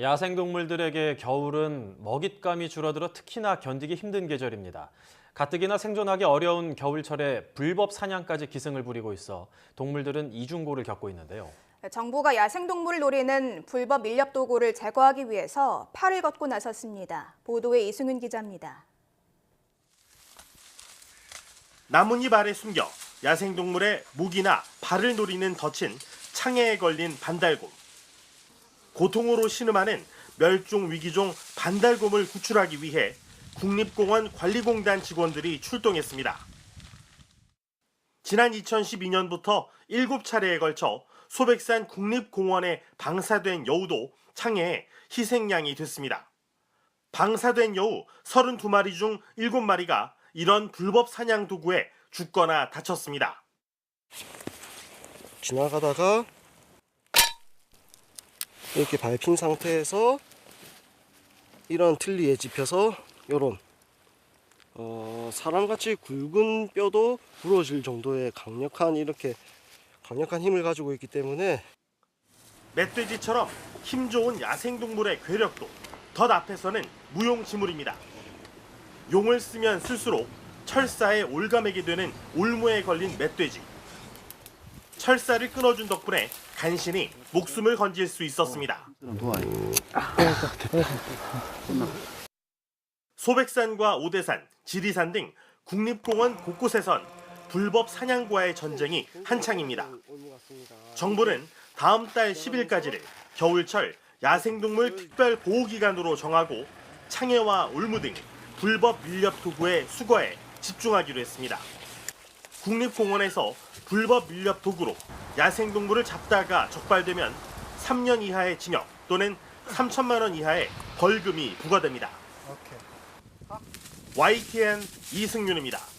야생동물들에게 겨울은 먹잇감이 줄어들어 특히나 견디기 힘든 계절입니다. 가뜩이나 생존하기 어려운 겨울철에 불법 사냥까지 기승을 부리고 있어 동물들은 이중고를 겪고 있는데요. 정부가 야생동물을 노리는 불법 밀렵 도구를 제거하기 위해서 팔을 걷고 나섰습니다. 보도에 이승윤 기자입니다. 나뭇잎 아래 숨겨 야생동물의 목이나 발을 노리는 덫인 창해에 걸린 반달곰. 고통으로 신음하는 멸종 위기종 반달곰을 구출하기 위해 국립공원 관리공단 직원들이 출동했습니다. 지난 2012년부터 7차례에 걸쳐 소백산 국립공원에 방사된 여우도 창해에 희생양이 됐습니다. 방사된 여우 32마리 중 7마리가 이런 불법 사냥 도구에 죽거나 다쳤습니다. 지나가다가 이렇게 밟힌 상태에서 이런 틀니에 집혀서 요런 어, 사람같이 굵은 뼈도 부러질 정도의 강력한 이렇게 강력한 힘을 가지고 있기 때문에 멧돼지처럼 힘 좋은 야생동물의 괴력도 덫 앞에서는 무용지물입니다. 용을 쓰면 쓸수록 철사에 올가매게 되는 올무에 걸린 멧돼지. 철사를 끊어준 덕분에 간신히 목숨을 건질 수 있었습니다. 소백산과 오대산, 지리산 등 국립공원 곳곳에선 불법 사냥과의 전쟁이 한창입니다. 정부는 다음 달 10일까지를 겨울철 야생동물 특별 보호 기간으로 정하고 창해와 올무 등 불법 밀렵 도구의 수거에 집중하기로 했습니다. 국립공원에서 불법 밀렵 도구로 야생동물을 잡다가 적발되면 3년 이하의 징역 또는 3천만 원 이하의 벌금이 부과됩니다. YTN 이승윤입니다.